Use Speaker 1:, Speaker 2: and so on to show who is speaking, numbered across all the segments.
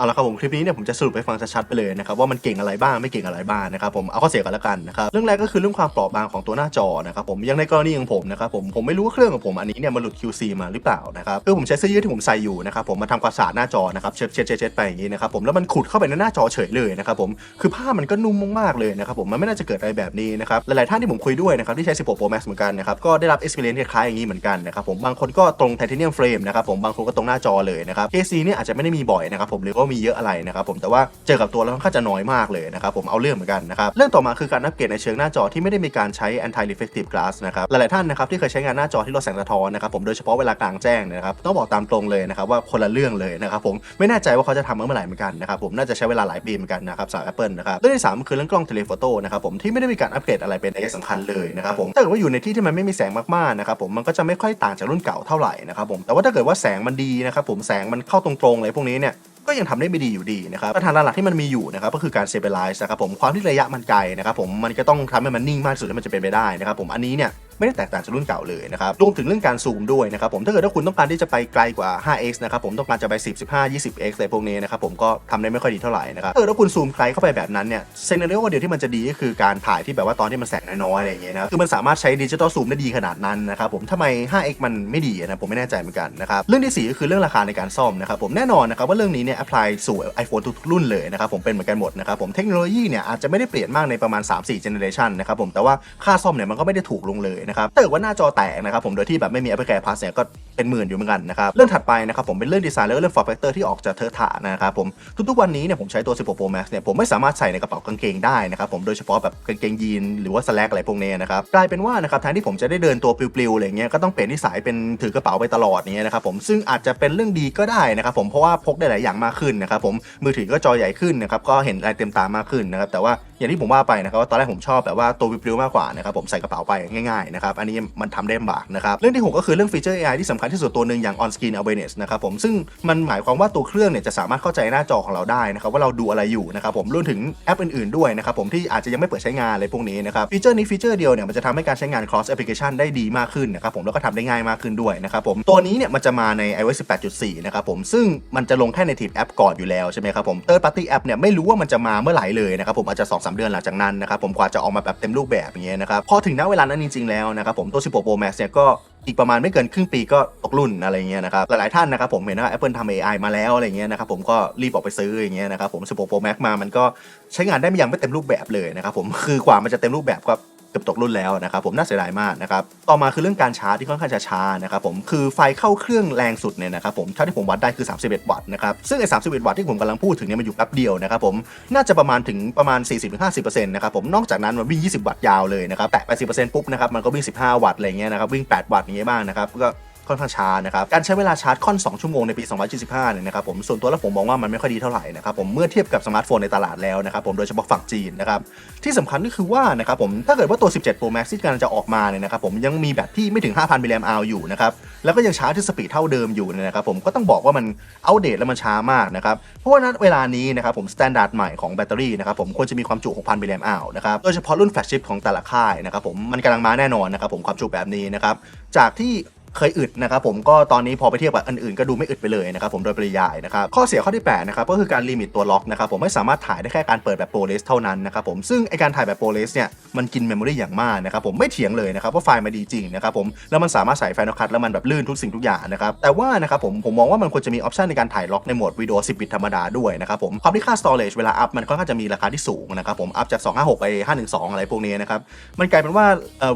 Speaker 1: เอาละครับผมคลิปนี้เนี่ยผมจะสรุปให้ฟังชัดๆไปเลยนะครับว่ามันเก่งอะไรบ้างไม่เก่งอะไรบ้างนะครับผมเอาข้อเสียกันล้วกันนะครับเรื่องแรกก็คือเรื่องความเปราะบางของตัวหน้าจอนะครับผมยังในกรณีของผมนะครับผมผมไม่รู้ว่าเครื่องของผมอันนี้เนี่ยมันหลุด QC มาหรือเปล่านะครับคือผมใช้เสื้อยืดที่ผมใส่อยู่นะครับผมมาทำความสะอาดหน้าจอนะครับเช็ดเช็ดเช็ดไปอย่างนี้นะครับผมแล้วมันขุดเข้าไปในหน้าจอเฉยเลยนะครับผมคือผ้ามันก็นุ่มมากๆเลยนะครับผมมันไม่น่าจะเกิดอะไรแบบนี้นะครับหลายๆท่านที่ผมคุยด้วยนะครับที่ใช้ 16 Pro Max เหมือนกันนะครับก็ได้รับ experience คล้ายๆอย่างนี้เหมือนกันนะครับผมบางคนก็ตรงไทเทเนียมเฟรมนะครับผมบางคนก็ตรงหน้าจอเลยนะครับ KC เนี่ยอาจจะไม่ได้มีบ่อยนะครับผมหรือว่ามีเยอะอะไรนะครับผมแต่ว่าเจอกับตัวแล้วค่อนข้างจะน้อยมากเลยนะครับผมเอาเรื่องเหมือนกันนะครับเรื่องต่อมาคือการอัปเกรดในเชิงหน้าจอที่ไม่ได้มีการใช้ anti reflective glass นะครับหลายๆท่านนะครับที่เคยใช้งานหน้าจอที่ลดแสงสะท้อนนะครับผมโดยเฉพาะเวลากลางแจ้งนะครับต้องบอกตามตรงเลยนะครับว่าคนละเรื่องเลยนะครับผมไม่แน่ใจว่าเขาจะทำเมื่อไหร่เหมือนกันนะครับผมน่าจะใช้เวลาหลายปีเหมือนกันนะครับสำหรับ Apple นะครับเรื่องที่สามคือเรื่องกล้องเทเลโฟโต้นะครับผมที่ไม่ได้มีการอัปเกรดอะไรเป็นระยสำคัญเลยนะครับผมถ้าเกิดว่าอยู่ในที่ที่มันไม่มีแสงมากๆนะครับผมมันก็จะไม่ค่อยต่างจากรุ่นเก่าเท่าไหร่นะครับผมแต่ว่าถ้าเกิดว่าแสงมันดีนะครับผมแสงมันเข้าตรงๆอะไรพวกนี้เนี่ย ก็ยังทำได้ไม่ดีอยู่ดีนะครับปัญหาหลักที่มันมีอยู่นะครับก็คือการเซเบลไลซ์นะครับผมความที่ระยะมันไกลนะครับผมมันก็ต้องทำให้มันนิ่งมากที่สุดที่มันจะเป็นไปได้นะครับผมอันนี้เนี่ย ไม่ได้แตกต่างจากรุ่นเก่าเลยนะครับรวมถึงเรื่องการซูมด้วยนะครับผมถ้าเกิดว่าคุณต้องการที่จะไปไกลกว่า 5x นะครับผมต้องการจะไป 10 15 20x อะไรพวกนี้นะครับผมก็ทำได้ไม่ค่อยดีเท่าไหร่นะครับถ้าเกิดว่าคุณซูมไกลเข้าไปแบบนั้นเนี่ยเซนาริโอเดียวที่มันจะดีก็คือการถ่ายที่แบบว่าตอนที่มันแสงน้อยๆอะไรอย่างเงี้ยนะคือมันสามารถใช้ดิจิตอลซูมได้ดีขนาดนั้นนะครับผมทำไม 5x มันไม่ดีนะผมไม่แน่ใจเหมือนกันนะครับเรื่องที่สี่ก็คือเรื่องราคาในการซ่อมนะครับผมแน่นอนนะครับว่าเรื่องนี้เนี่ย apply สู่ iPhone ทุกรุ่นเลยนะครับผมเป็นเหมือนกันหมดนะครับผมเทคโนโลยีเนี่ยอาจจะไม่ได้เปลี่ยนมากในประมาณ 3-4 generation นะครับผมแต่ว่าค่าซ่อมเนี่ยมันก็ไม่ได้ถูกลงเลยนะครับถ้าเกิดว่าหน้าจอแตกนะครับผมโดยที่แบบไม่มี Apple Care Plus เนี่ยก็เป็นหมื่นอยู่เหมือนกันนะครับเรื่องถัดไปนะครับผมเป็นเรื่องดีไซน์แล้วก็เรื่อง form factor ที่ออกจากเทอะทะนะครับผมทุกๆวันนี้เนี่ยผมใช้ตัว 16 Pro Max เนี่ยผมไม่สามารถใส่ในกระเป๋ากางเกงได้นะครับผมโดยเฉพาะแบบกางเกงยีนหรือว่า slack อะไรพวกนี้นะครับกลายเป็นว่านะครับแทนที่ผมจะได้เดินตัวปลิวๆอะไรเงี้ยก็ต้องเปลี่ยนนิสัยเป็นถือกระเป๋าไปตลอดเนี้ยนะครับผมซึ่งอาจจะเป็นเรื่องดีก็ได้นะครับผมเพราะว่าพกได้หลายอย่างมากขึ้นนะครับผมมือถือก็จอใหญ่ขึ้นนะครับก็เห็นอะไรเต็มตามากขึ้นนะครับแต่ว่า อย่างที่ผมว่าไปนะครับว่าตอนแรกผมชอบแบบว่าตัววิปลิวมากกว่านะครับผมใส่กระเป๋าไปง่ายๆนะครับอันนี้มันทำได้ลำบากนะครับเรื่องที่หกก็คือเรื่องฟีเจอร์ AI ที่สำคัญที่สุดตัวหนึ่งอย่าง on screen awareness นะครับผมซึ่งมันหมายความว่าตัวเครื่องเนี่ยจะสามารถเข้าใจหน้าจอของเราได้นะครับว่าเราดูอะไรอยู่นะครับผมรวมถึงแอปอื่นๆด้วยนะครับผมที่อาจจะยังไม่เปิดใช้งานอะไรพวกนี้นะครับฟีเจอร์นี้ฟีเจอร์เดียวเนี่ยมันจะทำให้การใช้งาน cross application ได้ดีมากขึ้นนะครับผมแล้วก็ทำได้ง่ายมากขึ้นด้วยนะครับผมตัวนี้เนี่ยมันจะมาใน iOS 18.4 นะครับผมซึ่งมันจะลงแค่ในทีมแอปก่อนอยู่แล้วใช่ไหมครับผม third party app เนี่ยไม่รู้ว่ามันจะมาเมื่อไหร่เลยนะครับผมอาจจะ3 เดือนหลังจากนั้นนะครับผมกว่าจะออกมาแบบเต็มรูปแบบอย่างเงี้ยนะครับพอถึงณเวลานั้นจริงๆแล้วนะครับผมตัว 16 Pro Max เนี่ยก็อีกประมาณไม่เกินครึ่งปีก็ตกรุ่นอะไรเงี้ยนะครับหลายๆท่านนะครับผมเห็นว่า Apple ทำ AI มาแล้วอะไรเงี้ยนะครับผมก็รีบออกไปซื้ออย่างเงี้ยนะครับผม16 Pro Max มามันก็ใช้งานได้ไม่ยังไม่เต็มรูปแบบเลยนะครับผมคือกว่ามันจะเต็มรูปแบบก็ เกือบตกรุ่นแล้วนะครับผมน่าเสียดายมากนะครับต่อมาคือเรื่องการชาร์จที่ค่อนข้างจะช้านะครับผมคือไฟเข้าเครื่องแรงสุดเนี่ยนะครับผมเท่าที่ผมวัดได้คือ 31 วัตต์นะครับซึ่งไอ้31 วัตต์ที่ผมกำลังพูดถึงเนี่ยมันอยู่แป๊บเดียวนะครับผมน่าจะประมาณถึงประมาณ 40-50%นะครับผมนอกจากนั้นมันวิ่ง 20 วัตต์ยาวเลยนะครับแตะ80%ปุ๊บนะครับมันก็วิ่ง 15 วัตต์อะไรเงี้ยนะครับวิ่ง 8 วัตต์อย่างเงี้ยบ้างนะครับก็ ค่อนข้างช้านะครับ การใช้เวลาชาร์จค่อน 2 ชั่วโมงในปี 2025 เนี่ยนะครับผม ส่วนตัวแล้วผมมองว่ามันไม่ค่อยดีเท่าไหร่นะครับผม เมื่อเทียบกับสมาร์ทโฟนในตลาดแล้วนะครับผม โดยเฉพาะฝั่งจีนนะครับ ที่สำคัญก็คือว่านะครับผม ถ้าเกิดว่าตัว 17 Pro Max ที่กำลังจะออกมาเนี่ยนะครับผม ยังมีแบตที่ไม่ถึง 5,000มิลลิแอมป์ออยู่นะครับ แล้วก็ยังชาร์จที่สปีดเท่าเดิมอยู่เนี่ยนะครับผม ก็ต้องบอกว่ามันอัปเดตแล้วมันช้ามากนะครับ เพราะว่าณเวลานี้นะครับผมสแตนดาร์ดใหม่ของแบตเตอรี่นะครับผมควรจะมีความจุ 6,000มิลลิแอมป์นะครับ โดยเฉพาะรุ่นแฟลชชิพของแต่ละค่ายนะครับผม มันกำลังมาแน่นอนนะครับผมความจุแบบนี้นะครับจากที่ เคยอึดนะครับผมก็ตอนนี้พอไปเทียบกับอันอื่นก็ดูไม่อึดไปเลยนะครับผมโดยปริยายนะครับข้อเสียข้อที่8นะครับก็คือการลิมิตตัวล็อกนะครับผมไม่สามารถถ่ายได้แค่การเปิดแบบโปรเลสเท่านั้นนะครับผมซึ่งไอการถ่ายแบบโปรเลสเนี่ยมันกินเมมโมรีอย่างมากนะครับผมไม่เถียงเลยนะครับว่าไฟล์มันดีจริงนะครับผมแล้วมันสามารถใส่ไฟล์นคัทแล้วมันแบบลื่นทุกสิ่งทุกอย่างนะครับแต่ว่านะครับผมผมมองว่ามันควรจะมีออปชันในการถ่ายล็อกในโหมดวิดีโอ 10 บิตธรรมดาด้วยนะครับผมความที่ค่า storage เวลาอัพมันค่อนข้างจะมีราคาที่สูงนะครับผมอัพจาก256ไป512 อะไรพวกนี้นะครับมันกลายเป็นว่า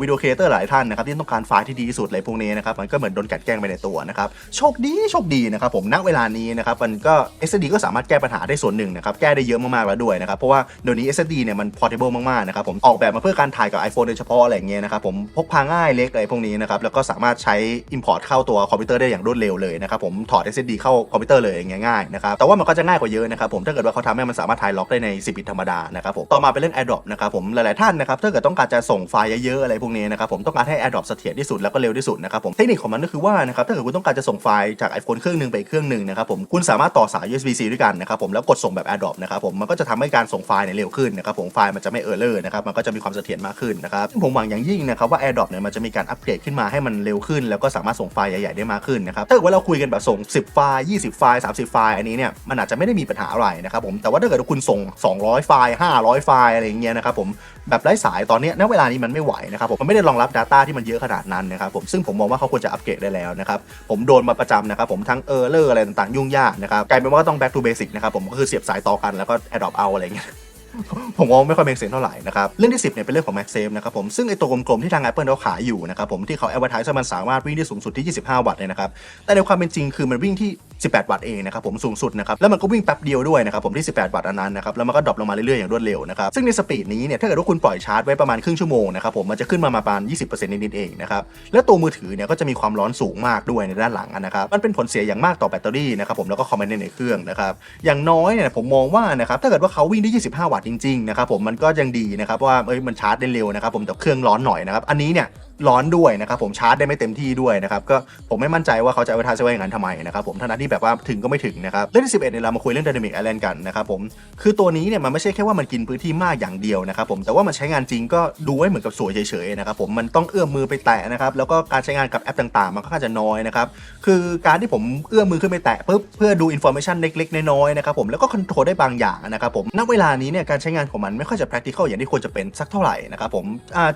Speaker 1: วิดีโอครีเอเตอร์หลายท่านนะครับที่ต้องการไฟล์ที่ดีที่สุดอะไรพวกนี้นะครับมันก็เหมือนโดนกลันแกล้งไปในตัวนะครับโชคดีโชคดีนะครับผมณเวลานี้นะครับมันก็ SSD ก็สามารถแก้ปัญหาได้ส่วนหนึ่งนะครับแก้ได้เยอะมากๆแล้วด้วยนะครับเพราะว่าเดี๋ยวนี้ SSD เนี่ยมัน portable มากๆนะครับผมออกแบบมาเพื่อการถ่ายกับ iPhone โดยเฉพาะอะไรเงี้ยนะครับผมพกพาง่ายเล็กอะไรพวกนี้นะครับแล้วก็สามารถใช้ import เข้าตัวคอมพิวเตอร์ได้อย่างรวดเร็วเลยนะครับผมถอด SSD เข้าคอมพิวเตอร์เลยอย่างงี้ยง่ายนะครับแต่ว่ามันก็จะง่ายกว่าเยอะนะครับผมถ้าเกิดว่าเขาทำให้มันสามารถถ่ายล็อกได้ใน 10 บิตธรรมดานะครับผมต่อมาเป็นเรื่อง AirDrop นะครับผมหลายๆท่านนะครับถ้าเกิดต้องการจะส่งไฟล์เยอะๆอะไรพวกนี้นะครับผมต้องการให้ AirDrop เสถียรที่สุดแล้วก็เร็วที่สุดนะครับผมเทคนิคนิคของมันก็คือว่านะครับถ้าเกิดคุณต้องการจะส่งไฟล์จาก iPhone เครื่องหนึ่งไปอีกเครื่องหนึ่งนะครับผมคุณสามารถต่อสาย USB-C ด้วยกันนะครับผมแล้วกดส่งแบบ AirDrop นะครับผมมันก็จะทำให้การส่งไฟล์เนี่ยเร็วขึ้นนะครับผมไฟล์มันจะไม่เออร์เลอร์นะครับมันก็จะมีความเสถียรมากขึ้นนะครับผมหวังอย่างยิ่งนะครับว่า AirDrop เนี่ยมันจะมีการอัปเกรดขึ้นมาให้มันเร็วขึ้น แล้วก็สามารถส่งไฟล์ใหญ่ๆได้มากขึ้นนะครับถ้าเกิดว่าเราคุยกันแบบส่ง 10 ไฟล์ 20 ไฟล์ 30 ไฟล์อันนี้เนี่ยมันอาจจะไม่ได้มีปัญหาอะไรนะครับผมแต่ว่าถ้าเกิดคุณส่ง 200 ไฟล์ 500 ไฟล์อะไรอย่างเงี้ยนะครับผมแบบไร้สายตอนนี้ณเวลานี้มันไม่ไหวนะครับผมมันไม่ได้รองรับ Data ที่มันเยอะขนาดนั้นนะครับผมซึ่งผมมองว่าเขาควรจะอัปเกรดได้แล้วนะครับผมโดนมาประจำนะครับผมทั้งเออร์เลอร์อะไรต่างๆ ยุ่งยากนะครับกลายเป็นว่าต้อง back to basic นะครับผมก็คือเสียบสายต่อกันแล้วก็ AirDrop เอาอะไรเงี้ยผมว่าไม่ค่อยเป็นเซนเท่าไหร่นะครับ เรื่องที่ 10เนี่ยเป็นเรื่องของแม็กเซฟนะครับผมซึ่งไอตัวกลมๆที่ทาง Apple เขาขายอยู่นะครับผมที่เขา advertise ว่ามันสามารถวิ่งได้สูงสุดที่ 25 วัตต์เลยนะครับ แต่ในความเป็นจริงคือมันวิ่งที่ 18 วัตต์เองนะครับผมสูงสุดนะครับแล้วมันก็วิ่งแป๊บเดียวด้วยนะครับผมที่ 18 วัตต์อันนั้นนะครับแล้วมันก็ดรอปลงมาเรื่อยๆอย่างรวดเร็วนะครับซึ่งในสปีดนี้เนี่ยถ้าเกิดว่าคุณปล่อยชาร์จไว้ประมาณครึ่งชั่วโมงนะครับผมมันจะขึ้นมาประมาณ 20%นิดๆเองนะครับและตัวมือถือเนี่ยก็จะมีความร้อนสูงมากด้วยในด้านหลังนะครับมันเป็นผลเสียอย่างมากต่อแบตเตอรี่นะครับผมแล้วก็คอมเมนต์ในเครื่องนะครับอย่างน้อยเนี่ยผมมองว่านะครับถ้าเกิดว่าเขาวิ่งได้ 25 วัตต์จริงๆนะครับผมมันก็ยังดีนะครับว่าเอ้ยมันชาร์จได้เร็วนะครับผมแต่เครื่องร้อนหน่อยนะครับอันนี้เนี่ยร้อนด้วยนะครับผมชาร์จได้ไม่เต็มที่ด้วยนะครับก็ผมไม่มั่นใจว่าเขาจะเอาไปทาไว้อย่างนั้นทำไมนะครับผมทั้งที่แบบว่าถึงก็ไม่ถึงนะครับเรื่องที่11เนี่ยเรามาคุยเรื่อง Dynamic Island กันนะครับผมคือตัวนี้เนี่ยมันไม่ใช่แค่ว่ามันกินพื้นที่มากอย่างเดียวนะครับผมแต่ว่ามันใช้งานจริงก็ดูให้เหมือนกับสวยเฉยๆนะครับผมมันต้องเอื้อมมือไปแตะนะครับแล้วก็การใช้งานกับแอปต่างๆ มันก็ค่อนข้างจะน้อยนะครับคือการที่ผมเอื้อมมือขึ้นไปแตะปุ๊บเพื่อดูอินโฟมชันเล็กๆน้อยๆนะครับผมแล้วก็คอนโทรลได้บางอย่างนะครับผมณเวลานี้เนี่ยการใช้งานของมันไม่ค่อยจะ practical อย่างที่ควรจะเป็นสักเท่าไหร่นะครับผม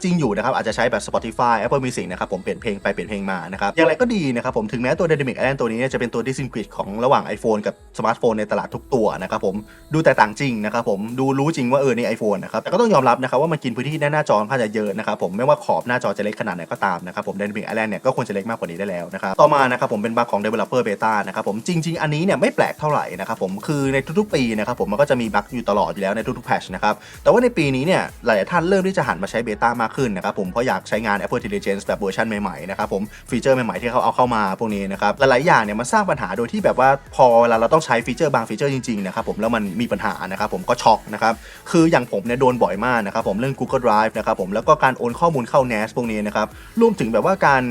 Speaker 1: จริงอยู่นะครับอาจจะใช้แบบ Spotify Spotify Apple Music นะครับผมเปลี่ยนเพลงไปเปลี่ยนเพลงมานะครับอย่างไรก็ดีนะครับผมถึงแม้ตัว Dynamic Island ตัวนี้จะเป็นตัว distinguish ของระหว่าง iPhone กับสมาร์ทโฟนในตลาดทุกตัวนะครับผมดูแตกต่างจริงนะครับผมดูรู้จริงว่าเออใน iPhone นะครับแต่ก็ต้องยอมรับนะครับว่ามันกินพื้นที่หน้าจอค่อนข้างจะเยอะนะครับผมไม่ว่าขอบหน้าจอจะเล็กขนาดไหนก็ตามนะครับผม Dynamic Island เนี่ยก็ควรจะเล็กมากกว่านี้ได้แล้วนะครับต่อมานะครับผมเป็นบั๊กของ Developer Beta นะครับผมจริง ๆ อันนี้เนี่ยไม่แปลกเท่าไหร่นะครับผมคือในทุกๆปีนะครับผมมันก็จะมีบั๊กอยู่ตลอดอยู่แล้วในทุกๆแพชนะครับแต่ว่าในปีนี้เนี่ยหลายๆท่านเริ่มที่จะหันมาใช้เบต้ามากขึ้นนะครับผมเพราะอยากใช้งาน Apple Intelligence แบบเวอร์ชันใหม่ๆนะครับผมฟีเจอร์ใหม่ๆที่เขาเอาเข้ามาพวกนี้นะครับหลายๆอย่างเนี่ยมันสร้างปัญหาโดยที่แบบว่าพอเวลาเราต้องใช้ฟีเจอร์บางฟีเจอร์จริงๆนะครับผมแล้วมันมีปัญหานะครับผมก็ช็อกนะครับคืออย่างผมเนี่ยโดนบ่อยมากนะครับผมเรื่อง Google Drive นะครับผมแล้วก็การโอนข้อมูลเข้า NAS พวกนี้นะครับรวมถึงแบบว่าการ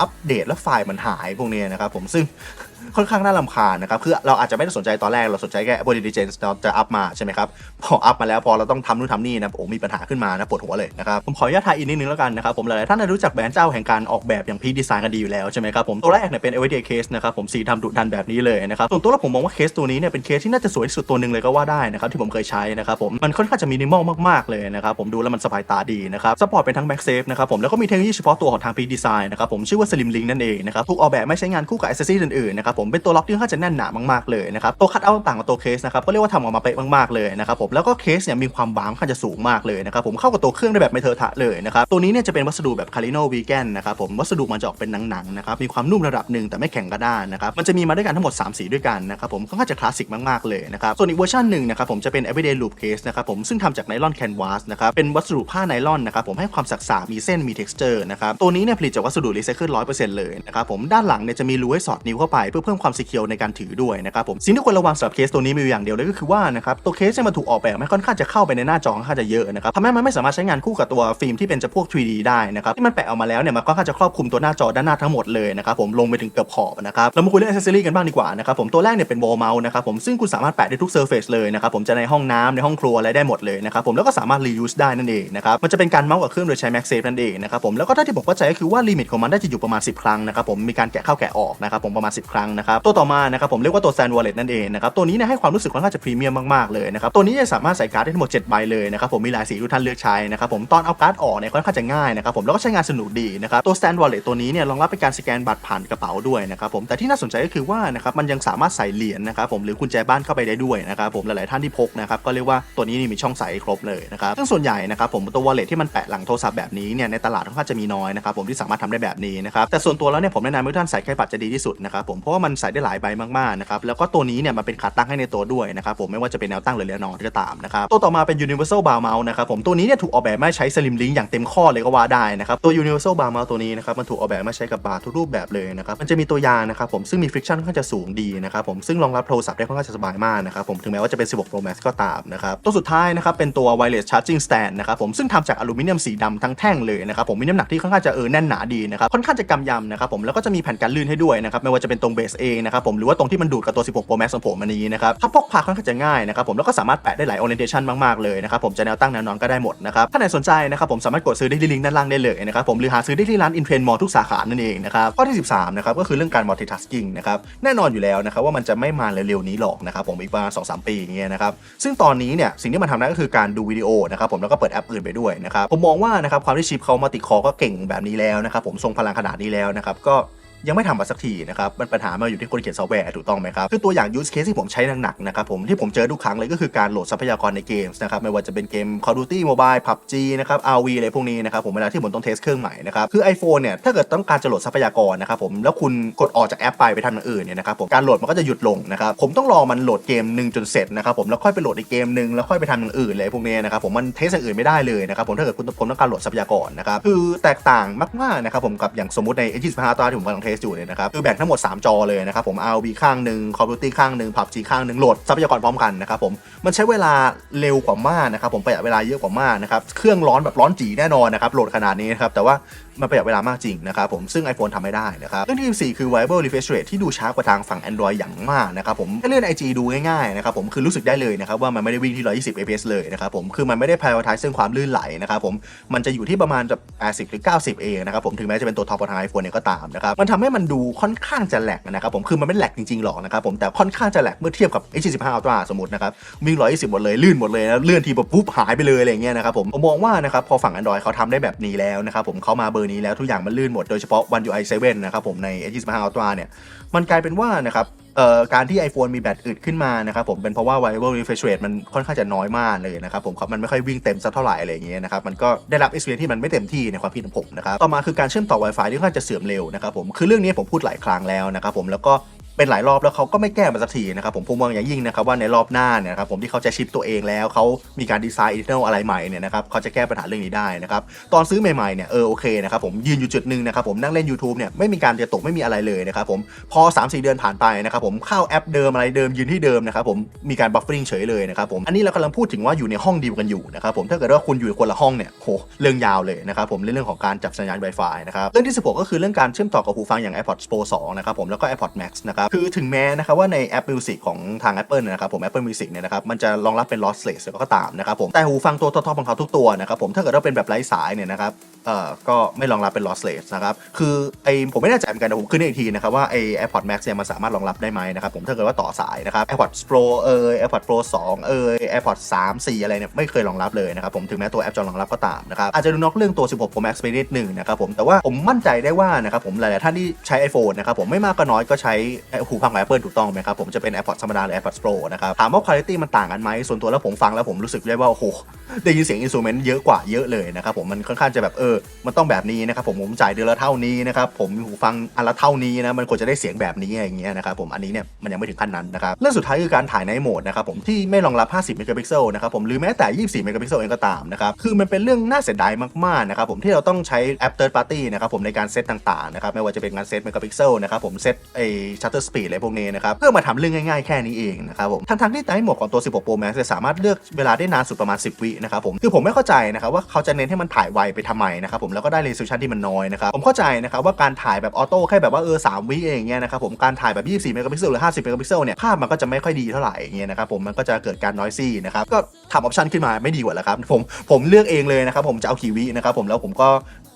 Speaker 1: อัปเดตแล้วไฟล์มันหายพวกนี้นะครับผมซึ่ง ค่อนข้างน่าลำคาญนะครับคือเราอาจจะไม่ได้สนใจตอนแรกเราสนใจแค่ Apple Intelligence เราจะอัพมาใช่ไหมครับพออัพมาแล้วพอเราต้องทำนู่นทำนี่นะโอ้มีปัญหาขึ้นมานะปวดหัวเลยนะครับผมขออนุญาตทายอินนิดนึงแล้วกันนะครับผมหลายๆท่านน่ารู้จักแบรนด์เจ้าแห่งการออกแบบอย่างพีดีไซน์กันดีอยู่แล้วใช่ไหมครับผมตัวแรกเนี่ยเป็น Everyday Case นะครับผมสีดำดุดันแบบนี้เลยนะครับส่วนตัวแล้วผมมองว่าเคสตัวนี้เนี่ยเป็นเคสที่น่าจะสวยที่สุดตัวหนึ่งเลยก็ว่าได้นะครับที่ผมเคยใช้นะครับผมมันค่อนข้างจะมินิมอลมากๆเลยนะครับผมดูแล้วมันสบายตาดีนะครับซัพพอร์ตเป็นทั้ง MagSafe นะครับผมแล้วก็มีเทคโนโลยีเฉพาะตัวของทาง P Design นะครับผมชื่อว่า Slim Link นั่นเองนะครับถูกออกแบบไม่ใช้งานคู่กับ accessory อื่นๆนะครับผมเป็นตัวล็อกที่ค่อนข้างจะแน่นหนามากๆเลยนะครับตัวคัดเอาต่างกับตัวเคสนะครับก็เรียกว่าทำออกมาเป๊ะมากๆเลยนะครับผมแล้วก็เคสเนี่ยมีความบางค่อนข้างจะสูงมากเลยนะครับผมเข้ากับตัวเครื่องได้แบบไม่เทอะทะเลยนะครับตัวนี้เนี่ยจะเป็นวัสดุแบบ Carino Vegan นะครับผมวัสดุมันจะออกเป็นหนังๆนะครับมีความนุ่มระดับหนึ่งแต่ไม่แข็งกระด้านนะครับมันจะมีมาด้วยกันทั้งหมด 3 สีด้วยกันนะครับผมค่อนข้างจะคลาสสิกมากๆเลยนะครับส่วนอีกเวอร์ชันหนึ่งนะครับผมจะเป็น everyday loop case นะครับผมซึ่งทำจากไนลอนแคนวาสนะครับเป็นวัสดุผ้าไนลอนนะครับผมให้ความสักษามีเส้นมี texture นะครับตัวนี้เนี่ยผลิตจากวัสดุรีไซเคิลร้อยเปอร์เซ็นต์เลยนะครับผมด้านหลังเนี่ยจะมีรูให้สอดนิ้วเข้าไปเพื่อเพิ่มความซีเคียวในการถือด้วยนะครับผมสิ่งที่ควรระวังสำหรับเคสตัวนี้มีอยู่อย่างเดียวเลยก็คือว่านะครับตัวเคสเนี่ยมันถูกออกแบบให้ค่อนข้างจะเข้าไปในหน้าจอค่อนข้างจะเยอะนะครับทำให้มันไม่สามารถใช้งานคู่กับตัวฟิล์มที่เป็นจะพวก 3D ได้นะครับที่มันแปะออกมาแล้วเนี่ยมันก็ค่อนข้างจะครอบคลุมตัวหน้าจอด้านหน้าทั้งหมดเลยนะครับผมลงไปถึงเกือบขอบนะครับเรามาคุยเรื่องอ c เซอรี่กันบ้างดีกว่านะครับผมตัวแรกเนี่ยเป็นวอลเมาส์นะครับผมซึ่งคุณสามารถแปะได้ทุกเซอร์เฟซเลยนะครับผมจะในห้องน้ำในห้องครัวอะไรได้หมดเลยนะครับผมแล้วก็สามารถ reuse ได้นั่นเองนะครับมันจะเป็นการเมาส์กับเครื่องโดยใช้ MagSafe นั่นเองนะครับผมแล้วก็ถ้าที่ผมเข้าใจก็คือว่าลิมิตของมันได้จะอยู่ประมาณ 10 ครั้งนะครับผมมีการแกะเข้าแกะออกนะครับผมประมาณ 10 ครั้งนะครับตัวต่อมานะครับผมเรียกว่าตัว Sand Wallet นั่นเองนะครับตัวนี้เนี่ยให้ความรู้สึกค่อนข้างจะพรีเมียมมากๆเลยนะครับตัวนี้จะสามารถใส่การ์ดได้ทั้งหมด7ใบเลยนะครับผมมีหลายสีทุกท่านเลือกใช้นะครับผมตอนเอาการ์ดออกเนี่ยค่อนข้างจะง่ายนะครับผมแล้วก็ใช้งานสนุกดีนะครับตัว Stand Wallet ตัวนี้เนี่ยรองรับเป็นการสแกนบัตรผ่านกระเป๋าด้วยนะครับผมแต่ที่น่าสนใจก็คือว่านะครับมันยังสามารถใส่เหรียญนะครับผมหรือกุญแจบ้านเข้าไปได้ด้วยนะครับผมหลายๆท่านที่พกนะครับก็เรียกว่าตัวนี้นี่มีช่องใส่ครบเลยนะครับซึ่งส่วนใหญ่นะครับผมตัว wallet ที่มันแปะหลังโทรศัพท์แบบนี้เนี่ยในตลาดค่อนข้างจะมีน้อยนะครับผมที่สามารถทำได้แบบนี้นะครับแต่ส่วนตัวแล้วเนี่ยผมแนะนำให้ท่านใส่แค่บัตรจะดีที่สุดนะครับผมเพราะะว่ามันใส่ได้หลายใบมากๆนะครับแล้วก็ตัวนี้เนี่ยมันเป็นขาตั้งให้ในตัวด้วยนะครับผมไม่ว่าจะเป็นแนวตั้งหรือแนวนอนก็ตามนะครับตัวต่อมาเป็น universal bar mount นะครับผมตัวนี้เนี่ยถูกออกแบบมาใช้ slim link อย่างเต็มข้อเลยก็ว่าได้นะครับตัว universal bar mount ตัวนี้นะครับมันถูกออกแบบมาใช้กับบาร์ทุกรูปแบบเลยนะครับมันจะมีตัวยางนะครับผมซึ่งมี friction ค่อนข้างจะสูงดีนะครับผมซึ่งรองรับโทรศัพท์ได้ค่อนข้างจะสบายมากนะครับผมถึงแม้ว่าจะเป็น 16 Pro Max ก็ตามนะครับตัวสุดท้ายนะครับเป็นตัว wireless charging stand นะครับผมซึ่งทำจากอลูมิเนียมสีดำทั้งแท่งเลยนะครับผมมีน้ำหนักที่ค่อนข้างจะเออแน่นหนาดีนะครับค่อนข้างจะกำยำนะครับผมแล้วก็จะมีแผ่นกันลื่นให้ด้วยนะครับไม่ว่าจะเป็นตรงเบสเองนะครับผมหรือว่าตรงที่มันดูดกับตัว 16 Pro Max ของผมอันนี้นะครับถ้าพกพาค่อนข้างจะง่ายนะครับผมแล้วก็สามารถแปะได้หลาย orientation มากๆเลยนะครับผมจะแนวตั้งแนวนอนก็ได้หมดนะครับถ้าไหนสนใจนะครับผมสามารถกดซื้อได้ที่ลิงก์ด้านล่างได้เลยนะครับผมหรือหาซื้อได้ที่ร้าน Intrend Mall ทุกสาขานั่นเองนะครับข้อที่ 13นะครับก็คือเรื่องการ multitasking นะครับแน่นอนอยู่แล้วนะครับว่ามันจะไม่มาเร็วๆนี้หรอกนะครับผมอีกประมาณ2-3ปีอย่างเงี้ยนะครับซึ่งตอนนี้เนี่ยสิ่งที่มันทำได้ก็คือการดูวิดีโอนะครับผมแล้วก็เปิดแอปอื่นไปด้วยนะครับผมมองว่านะครับความที่ชิปเขามัลติคอก็เก่งแบบนี้แล้วนะครับผมทรงพลังขนาดนี้แล้วนะครับก็ ยังไม่ทำมาสักทีนะครับมันปัญหามาอยู่ที่คนเขียนซอฟต์แวร์ถูกต้องไหมครับคือตัวอย่าง use case ที่ผมใช้หนักๆนะครับผมที่ผมเจอทุกครั้งเลยก็คือการโหลดทรัพยากรในเกมส์นะครับไม่ว่าจะเป็นเกม Call of Duty Mobile PUBG นะครับ RV อะไรพวกนี้นะครับผมเวลาที่ผมต้องเทสเครื่องใหม่นะครับคือ iPhone เนี่ยถ้าเกิดต้องการจะโหลดทรัพยากรนะครับผมแล้วคุณกดออกจากแอปไปไปทำอย่างอื่นเนี่ยนะครับผมการโหลดมันก็จะหยุดลงนะครับผมต้องรอมันโหลดเกมหนึ่งจนเสร็จนะครับผมแล้วค่อยไปโหลดอีกเกมหนึ่งแล้วค่อยไปทำอย่างอื่นเลยพวกนี้นะครับผมมันเทสอย่างอื่นไม่ได้เลยนะครับผมถ้าเกิดคุณผมต้องการโหลดทรัพยากรนะครับคือแตกต่างมากๆนะครับผมกับอย่างสมมติใน H25 ตัวที่ผมกำลังเทสอยู่เนี่ยนะครับคือแบ่งทั้งหมด 3 จอเลยนะครับผม ROV ข้างหนึ่ง Call of Duty ข้างหนึ่ง PUBG ข้างหนึ่งโหลดทรัพยากรพร้อมกันนะครับผมมันใช้เวลาเร็วกว่ามากนะครับผมประหยัดเวลาเยอะกว่ามากนะครับเครื่องร้อนแบบร้อนจีแน่นอนนะครับโหลดขนาดนี้นะครับแต่ว่ามันประหยัดเวลามากจริงนะครับผมซึ่ง iPhone ทำไม่ได้นะครับเรื่องที่ 4 คือ Variable Refresh Rate ที่ดูช้ากว่าทางฝั่ง Android อย่างมากนะครับผมถ้าเลื่อน IG ดูง่ายๆนะครับผมคือรู้สึกได้เลยนะครับว่ามันไม่ได้วิ่งที่ 120 fps เลยนะครับผมคือมันไม่ได้ prioritize เรื่องความลื่นไหลนะครับผมมันจะอยู่ที่ประมาณแบบ 80 หรือ 90 เองนะครับผมถึงแม้จะเป็นตัวท็อปของทาง iPhone เนี่ยก็ตามนะครับมันทำให้มันดูค่อนข้างจะแหลกนะครับผมคือมันไม่แหลกจริงๆหรอกนะครับผมแต่ค่อนข้างจะแหลกเมื่อเทียบกับ H25 Ultra สมมตินะครับวิ่ง120 หมดเลยลื่นหมดเลยนะเลื่อนทีแบบปุ๊บหายไปเลยอะไรเงี้ยนะครับผมผมมองว่านะครับพอฝั่ง Android เขาทำได้แบบนี้แล้วนะครับผมเขามาเบอร์นี้แล้วทุกอย่างมันลื่นหมดโดยเฉพาะ One UI 7นะครับผมใน S25 Ultra เนี่ยมันกลายเป็นว่านะครับการที่ iPhone มีแบตอึดขึ้นมานะครับผมเป็นเพราะว่า variable refresh rate มันค่อนข้างจะน้อยมากเลยนะครับผมครับมันไม่ค่อยวิ่งเต็มสักเท่าไหร่อะไรอย่างเงี้ยนะครับมันก็ได้รับ experience ที่มันไม่เต็มที่ในความคิดของผมนะครับต่อมาคือการเชื่อมต่อ Wi-Fi ที่ค่อนข้างจะเสื่อมเร็วนะครับผมคือเรื่องนี้ผมพูดหลายครั้งแล้วนะครับผมแล้วก็ เป็นหลายรอบแล้วเขาก็ไม่แก้มาสักทีนะครับผมผมมองอย่างยิ่งนะครับว่าในรอบหน้าเนี่ยครับผมที่เขาจะชิปตัวเองแล้วเขามีการดีไซน์ internal อะไรใหม่เนี่ยนะครับเขาจะแก้ปัญหาเรื่องนี้ได้นะครับตอนซื้อใหม่ๆเนี่ยเออโอเคนะครับผมยืนอยู่จุดหนึ่งนะครับผมนั่งเล่น YouTube เนี่ยไม่มีการจะตกไม่มีอะไรเลยนะครับผมพอ 3-4 เดือนผ่านไปนะครับผมเข้าแอปเดิมอะไรเดิมยืนที่เดิมนะครับผมมีการบัฟเฟอริงเฉยเลยนะครับผมอันนี้เรากำลังพูดถึงว่าอยู่ในห้องเดียวกันอยู่นะครับผมถ้าเกิดว่าคุณอยู่คนละห้องเนี่ยโหเรื่องยาวเลยนะครับผมเรื่องของการจับสัญญาณ Wi-Fi นะครับเรื่องที่ 16 ก็คือเรื่องการเชื่อมต่อกับหูฟังอย่าง AirPods Pro 2นะครับผมแล้วก็ AirPods Max นะครับคือถึงแม้นะครับว่าในแอป Music ของทาง Apple นะครับผม Apple Music เนี่ยนะครับมันจะรองรับเป็น lossless ก็ตามนะครับผมแต่หูฟังตัวท็อปของเขาทุกตัวนะครับผมถ้าเกิดว่าเป็นแบบไร้สายเนี่ยนะครับเอ่อก็ไม่รองรับเป็น lossless นะครับคือไอผมไม่แน่ใจเหมือนกันแต่ผมขึ้นอีกทีนะครับว่าไอ AirPods Max เนี่ยมันสามารถรองรับได้ไหมนะครับผมถ้าเกิดว่าต่อสายนะครับ AirPods Pro เอ่ย AirPods Pro 2 เอ่ย AirPods 3 4 อะไรเนี่ยไม่เคยรองรับเลยนะครับผมถึงแม้ตัวแอปจะรองรับก็ตามนะครับอาจจะดูนอกเรื่องตัว 16 Pro Max ไปนิดหนึ่งนะครับผมแต่ว่าผมมั่นใจได้ว่านะครับผมหลาย ๆ ท่านที่ใช้ iPhone นะครับผมไม่มากก็น้อยก็ใช้หูฟังของ Apple ถูกต้องไหมครับผมจะเป็น AirPods ธรรมดาหรือ AirPods Pro นะครับถามว่า quality มันต่างกันไหมส่วนตัวแล้วผมฟังแล้วผมรู้สึกได้ว่าโอ้โหได้ยินเสียง instrument เยอะกว่าเยอะเลยนะครับผมมันค่อนข้างจะแบบเออมันต้องแบบนี้นะครับผมผมจ่ายเดือนละเท่านี้นะครับผมมีหูฟังอันละเท่านี้นะมันควรจะได้เสียงแบบนี้อย่างเงี้ยนะครับผมอันนี้เนี่ยมันยังไม่ถึงขั้นนั้นนะครับเรื่องสุดท้ายคือการถ่ายในโหมดนะครับผมที่ไม่รองรับ 50 เมกะพิกเซลนะครับผมหรือแม้แต่ 24 เมกะพิกเซลเองก็ตามนะครับคือมันเป็นเรื่องน่าเสียดายมากๆนะครับผมที่เราต้องใช้แอป third party นะครับผมในการเซตต่างๆนะครับไม่ว่าจะเป็นการเซตเมกะพิกเซลนะครับผมเซตไอ shutter speed อะไรพวกนี้นะครับเพื่อมาทำเรื่องง่ายๆแค่นี้เองนะครับผมทั้งๆที่ในโหมดของตัว 16 Pro Max จะสามารถเลือกเวลาได้นานสุดประมาณ 10 วินะครับผมคือผมไม่เข้าใจนะครับว่าเขาจะเน้นให้มันถ่ายไวไปทำไมนะครับผมแล้วก็ได้เรซูชั่นที่มันน้อยนะครับผมเข้าใจนะครับว่าการถ่ายแบบออโต้แค่แบบว่าเออ3วิเองเนี่ยนะครับผมการถ่ายแบบ 24เมกะพิกเซลหรือ 50เมกะพิกเซลเนี่ยภาพมันก็จะไม่ค่อยดีเท่าไหร่เงี้ยนะครับผมมันก็จะเกิดการนอยซี่นะครับก็ทำออปชันขึ้นมาไม่ดีกว่าแล้วครับผมผมเลือกเองเลยนะครับผมจะเอากี่วินะครับผมแล้วผมก็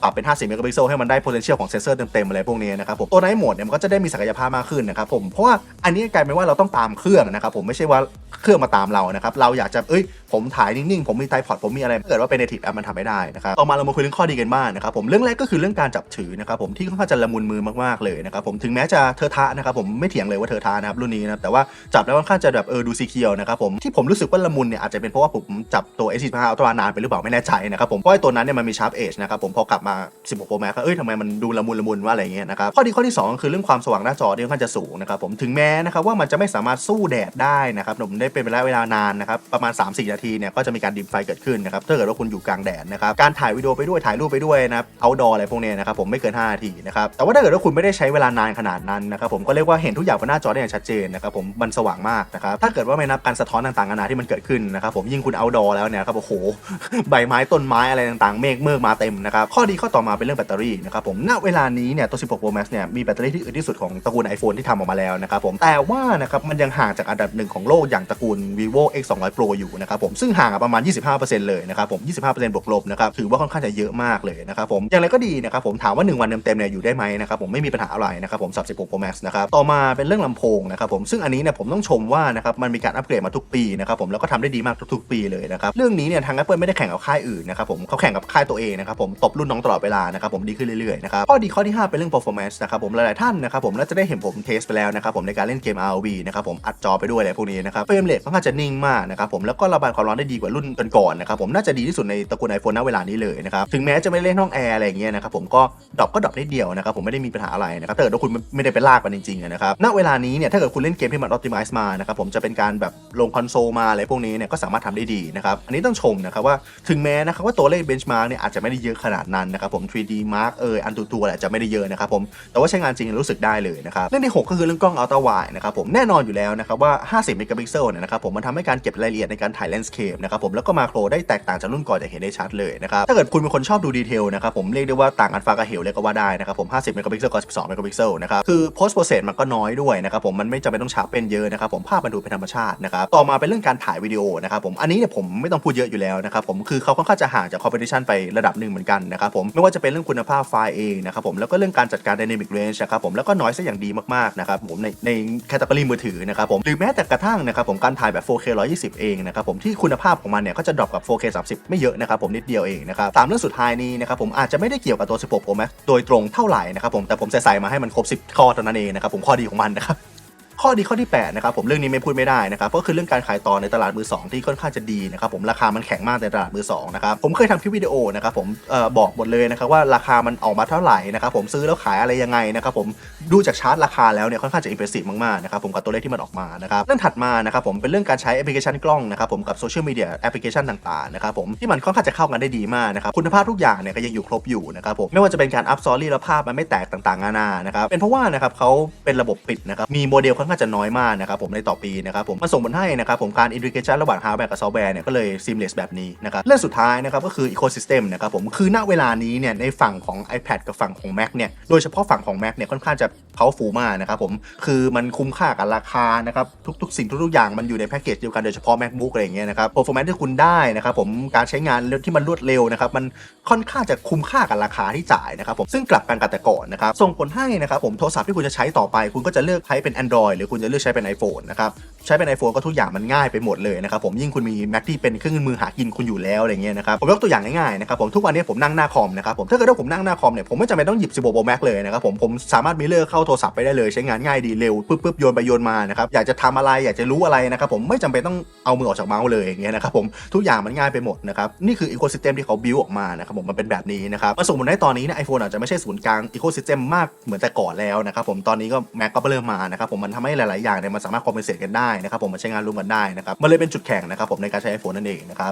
Speaker 1: ปรับเป็น 50 เมกะพิกเซลให้มันได้ potential ของเซนเซอร์เต็มๆอะไรพวกนี้นะครับผมตัวในท์โหมดเนี่ยมันก็จะได้มีศักยภาพมากขึ้นนะครับผมเพราะว่าอันนี้กลายเป็นว่าเราต้องตามเครื่องนะครับผมไม่ใช่ว่าเครื่องมาตามเรานะครับเราอยากจะเอ้ยผมถ่ายนิ่งๆ ผมมีไทพอดผมมีอะไรเกิดว่าเป็น native app มันทำไม่ได้นะครับต่อมาเรามาคุยเรื่องข้อดีกันบ้างนะครับผมเรื่องแรกก็คือเรื่องการจับถือนะครับผมที่ค่อนข้างจะละมุนมือมากๆเลยนะครับผมถึงแม้จะเทอทะนะครับผมไม่เถียงเลยว่าเทอทะนะครับรุ่นนี้นะแต่ว่าจับแล้วค่อนข้างจะแบบเออดูซีเคียวนะครับผมที่ผมรู้สึกว่าละมุนเนี่ยอาจจะเป็นเพราะว่าผมจับตัว S25 Ultra นานไปหรือเปล่าไม่แน่ใจนะครับผมเพราะตัวนั้นเนี่ยมันมี Sharp Edge นะครับผมพอกลับมา 16 Pro Max ก็เอ้ยทำไมมันดูละมุนละมุนว่าอะไรเงี้ยนะครับข้อดีข้อที่สองก็คือเรื่องความสว่างหน้าจอที่ค่อนข้างจะสูงนะครับผมถึงแม้นะครับว่ามันจะไม่สามารถสู้แดดได้นะครับผมได้เป็นระยะเวลานานนะครับประมาณ 3-4 นาทีเนี่ยก็จะมีการดิมไฟเกิดขึ้นนะครับถ้าเกิดว่าคุณอยู่กลางแดดนะครับการถ่ายวิดีโอไปด้วยถ่ายรูปไปด้วยนะครับเอาดออะไรพวกเนี้ยนะครับผมไม่เกิน 5 นาทีนะครับแต่ว่าถ้าเกิดว่าคุณไม่ได้ใช้เวลานานขนาดนั้นนะครับผมก็เรียกว่าเห็นทุกอย่างบนหน้าจอได้อย่างชัดเจนนะครับผมมันสว่างมากนะครับถ้าเกิดว่าไม่นับการสะท้อนต่างๆนานาที่มันเกิดขึ้นนะครับผมยิ่งคุณเอาดอแล้วเนี่ยครับโอ้โหใบไม้ต้นไม้อะไรต่างๆ เมฆเมฆมาเต็มนะครับข้อดีข้อต่อมาเป็นเรื่องแบตเตอรี่นะครับผมณเวลานี้เนี่ยตัว 16 Pro Max เนี่ยมีแบตเตอรี่ที่อึดที่สุดของตระกูล iPhone ที่ทำออกมาแล้วนะครับผมแต่ว่านะครับมันยังห่างจากอันดับหนึ่งของโลกอย่างตระกูล vivo x 2 0 0 pro อยู่นะครับผมซึ่งห่างกันประมาณ 25%เลยนะครับผม25%บวกลบนะครับถือว่าค่อนข้างจะเยอะมากเลยนะครับผมอย่างไรก็ดีนะครับผมถามว่า 1 วันเต็มๆเนี่ยอยู่ได้ไหมนะครับผมไม่มีปัญหาอะไรนะครับผม16 Pro Max นะครับต่อมาเป็นเรื่องลำโพงนะครับผมซึ่งอันนี้เนี่ยผมต้องชมว่านะครับมันมีการอัปเกรดมาทุกปีนะครับผมแล้วก็ทำได้ดีมากทุกๆ ปีเลยนะครับเรื่องนี้เนี่ยทาง Apple ไม่ได้แข่งกับค่ายอื่นนะครับผมเขาแข่งกับค่ายตัวเองนะครับผมตบรุ่นน้องตลอดเวลานะครับผมดีขึ้นเรื่อยๆนะครับข้อดีข้อที่ 5 เป็นเรื่อง performance นะครับผมหลายๆท่านนะครับผมน่าจะได้เห็นผมเทสไปแล้วนะครับผมในการเล่นเกม ROV นะครับผมอัดจอไปด้วยอะไรพวกนี้นะครับเฟรมเรทค่อนข้างจะนิ่งมากนะครับผมแล้วก็ระบายความร้อนได้ดีกว่ารุ่นก่อนๆนะครับผมน่าจะดีที่สุดในตระกูล iPhone ณเวลานี้เลยนะครับถึงแม้จะไม่เล่นห้องแอร์อะไรอย่างเงี้ยนะครับผมก็ดรอปก็ดรอปได้เดียวนะครับผมไม่ได้มีปัญหาอะไรนะครับถ้าเกิดว่าคุณไม่ได้ไปลากมันจริงๆนะครับณเวลานี้เนี่ยถ้าเกิดคุณเล่นเกมที่มัน optimize มานะครับผมจะเป็นการแบบลงคอนโซลมาอะไรพวกนี้เนี่ยก็สามารถทำได้ดีนะครับอันนี้ต้องชมนะครับว่าถึงแม้นะครับว่าตัวเลข benchmark เนี่ยอาจจะไม่ได้เยอะขนาดนั้นนะครับผม 3D mark เอออันตัวๆแหละจะไม่ได้เยอะนะครับผม แต่ว่าใช้งานจริงรู้สึกได้เลยนะครับเรื่องที่ 6 ก็คือเรื่องกล้อง ultra wide นะครับผมแน่นอนอยู่แล้วนะครับว่า 50 เมกะพิกเซลเนี่ยนะครับผมมันทำให้การเก็บรายละเอียดในการถ่าย landscape นะครับผมแล้วก็มาโครได้แตกต่างจากรุ่นก่อนจะเห็นได้ชัดเลยนะครับถ้าเกิดคุณเป็นคนชอบดูดีเทลนะครับผมเรียกได้ว่าต่างกันฟ้ากับเหวเลยก็ว่าได้นะครับผม50เมกะพิกเซลกับ12เมกะพิกเซลนะครับคือ post process มันก็น้อยด้วยนะครับผมมันไม่จำเป็นต้องฉาบเป็นเยอะนะครับผมภาพมันดูเป็นธรรมชาตินะครับต่อมาเป็นเรื่องการถ่ายวิดีโอนะครับผมอันนี้เนี่ยผมไม่ต้องพูดเยอะอยู่แล้วนะครับผมคือเขาค่อนข้างจะห่างจาก competition ไประดับหนึ่งเหมือนกันนะครับผมไม่ว่าจะเป็นเรื่องคุณภาพไฟล์เองนะครับผมแล้วก็เรื่องการจัดการ dynamic range นะครับผมแล้วก็น้อยซะอย่างดีมากๆนะครับผมในในแคตตาล็อมือถือนะครับผมหรือแม้แต่กระทั่งนะครับผมการถ่ายแบบ 4K 120 เองนะครับผมที่คุณภาพของมันเนี่ยก็จะดรอปกับ 4K 30 ไม่เยอะนะครับผมนิดเดียวเองนะครับสามเรื่องสุดท้ายนี้นะครับผมอาจจะไม่ได้เกี่ยวกับตัว 16 Pro Max โดยตรงเท่าไหร่นะครับผมแต่ผมใส่มาให้มันครบ 10 ข้อเท่านั้นเองนะครับผมข้อดีของมันนะครับ ข้อดีข้อที่8นะครับผมเรื่องนี้ไม่พูดไม่ได้นะครับก็คือเรื่องการขายต่อในตลาดมือ 2 ที่ค่อนข้างจะดีนะครับผมราคามันแข็งมากในตลาดมือ2นะครับผมเคยทำคลิปวิดีโอนะครับผมออบอกหมดเลยนะครับว่าราคามันออกมาเท่าไหร่นะครับผมซื้อแล้วขายอะไรยังไงนะครับผมดูจากชาร์ตราคาแล้วเนี่ยค่อนข้างจะอิมเพรสซีฟมากๆนะครับผมกับตัวเลขที่มันออกมานะครับเรื่องถัดมานะครับผมเป็นเรื่องการใช้แอปพลิเคชันกล้องนะครับผมกับโซเชียลมีเดียแอปพลิเคชันต่างๆนะครับผมที่มันค่อนข้างจะเข้ากันได้ดีมากนะครับคุณภาพทุกอย่างเนี่ยก็ยังอยู่ครบอยู่นะครับผมไม่ว่าจะเป็นการอัพซอรี่แล้วภาพมันไม่แตกต่างๆนานานะครับเป็นเพราะว่านะครับเขาเป็นระบบปิดนะครับมีโมเดลค่อนข้างจะน้อยมากนะครับผมในต่อปีนะครับผมมันส่งผลให้นะครับผมการอินทิเกชันระหว่างฮาร์ดแวร์กับซอฟต์แวร์เนี่ยก็เลยซีมเลสแบบนี้นะครับเรื่องสุดท้ายนะครับก็คืออีโคซิสเต็มนะครับผมคือณเวลานี้เนี่ยในฝั่งของ iPad กับฝั่งของ Mac เนี่ยโดยเฉพาะฝั่งของ Mac เนี่ยค่อนข้างจะ powerful มากนะครับผมคือมันคุ้มค่ากับราคานะครับทุกๆ สิ่งทุกๆอย่างมันอยู่ในแพ็กเกจเดียวกันโดยเฉพาะ MacBook อะไรอย่างเงี้ยนะครับ performance ที่คุณได้นะครับผมการใช้งานที่มันรวดเร็วนะครับมันค่อนข้างจะคุ้มค่ากับราคาที่จ่ายนะครับผมซึ่งกลับกันกับแต่ก่อนนะครับส่งผลให้นะครับผมโทรศัพท์ที่คุณจะใช้ต่อไป คุณก็จะเลือกใช้เป็น Android หรือคุณจะเลือกใช้เป็น iPhone นะครับใช้เป็น iPhone ก็ทุกอย่างมันง่ายไปหมดเลยนะครับผมยิ่งคุณมี Mac ที่เป็นเครื่องมือหากินคุณอยู่แล้วอะไรเงี้ยนะครับผมยกตัวอย่างง่ายๆนะครับผมทุกวันนี้ผมนั่งหน้าคอมนะครับผมถ้าเกิดว่าผมนั่งหน้าคอมเนี่ยผมไม่จำเป็นต้องหยิบ 16 Pro Max เลยนะครับผมผมสามารถมิเรอร์เข้าโทรศัพท์ไปได้เลยใช้งานง่ายดีเร็วปึ๊บปึ๊บโยนไปโยนมานะครับอยากจะทำอะไรอยากจะรู้อะไรนะครับผมไม่จำเป็นต้องเอามือออกจากเมาส์เลยอย่างเงี้ยนะครับผมทุกอย่างมันง่ายไปหมดนะครับนี่คืออีโคซิสเต็มที่เขาบิวออกมานะครับผมมันเป็นแบบนี้นะครับมาส่งผลให้ตอนนี้เนี่ยไอโฟนอาจจะไม่ใช่ศูนย์กลางอีโคซิสเต็มมากเหมือนแต่ก่อนแล้วนะครับผมตอนนี้ก็แม็กก็เริ่มมานะครับผมมันทำให้หลาย ๆ อย่างเนี่ยมันสามารถคอมเพนเซตกันได้นะครับผมมันใช้งานร่วมกันได้นะครับมันเลยเป็นจุดแข็งนะครับผมในการใช้ไอโฟนนั่นเองนะครับ